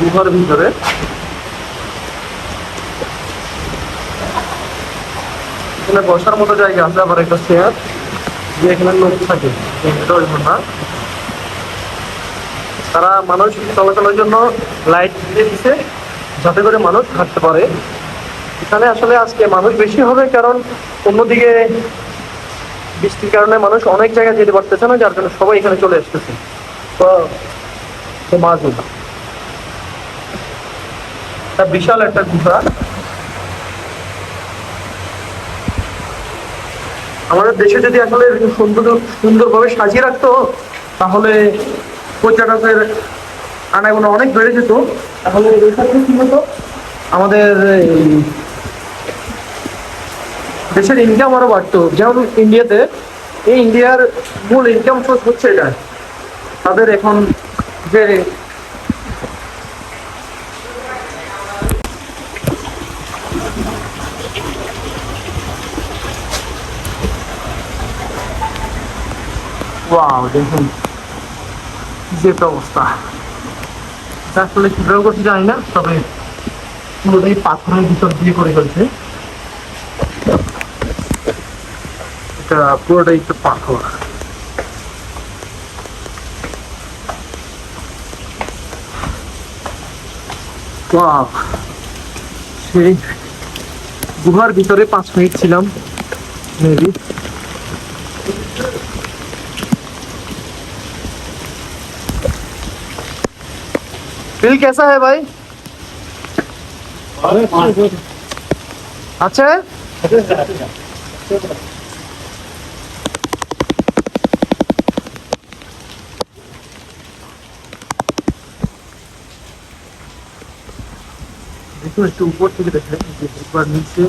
গুহার ভিতরে। এখানে বসার মতো জায়গা আছে, আবার একটা চেয়ার যে এখানে লোক থাকে তারা মানুষ চলাচলের জন্য লাইট দিয়ে দিছে, যাতে করে মানুষ হাঁটতে পারে। এখানে আসলে আজকে মানুষ বেশি হবে, কারণ অন্যদিকে বৃষ্টির কারণে মানুষ অনেক জায়গায় যেতে পারতেছে না, যার জন্য সবাই এখানে চলে আসতেছে। তো তো মাজুল একটা বিশাল একটা গুহা আমাদের দেশে যদি আসলে সুন্দর সুন্দরভাবে সাজিয়ে রাখতো, তাহলে পর্যটকের আনাগোনা অনেক বেড়ে যেত। তাহলে কি হতো? আমাদের দেশের ইনকাম আরও বাড়তো। যেমন ইন্ডিয়াতে এই ইন্ডিয়ার মূল ইনকাম সোর্স হচ্ছে এটা। তাদের এখন যে ওয়াও দেখুন যে অবস্থা আসলে কীভাবে জানি না তবে পুরোটাই পাথরের ভিতর দিয়ে করে ফেলছে এটা পুরোটাই একটু পাথর! সেই গুহার ভিতরে পাঁচ মিনিট ছিলাম মেবি बिल कैसा है भाई? अच्छा है? देखो इसके ऊपर से देख रहे हैं ऊपर नीचे।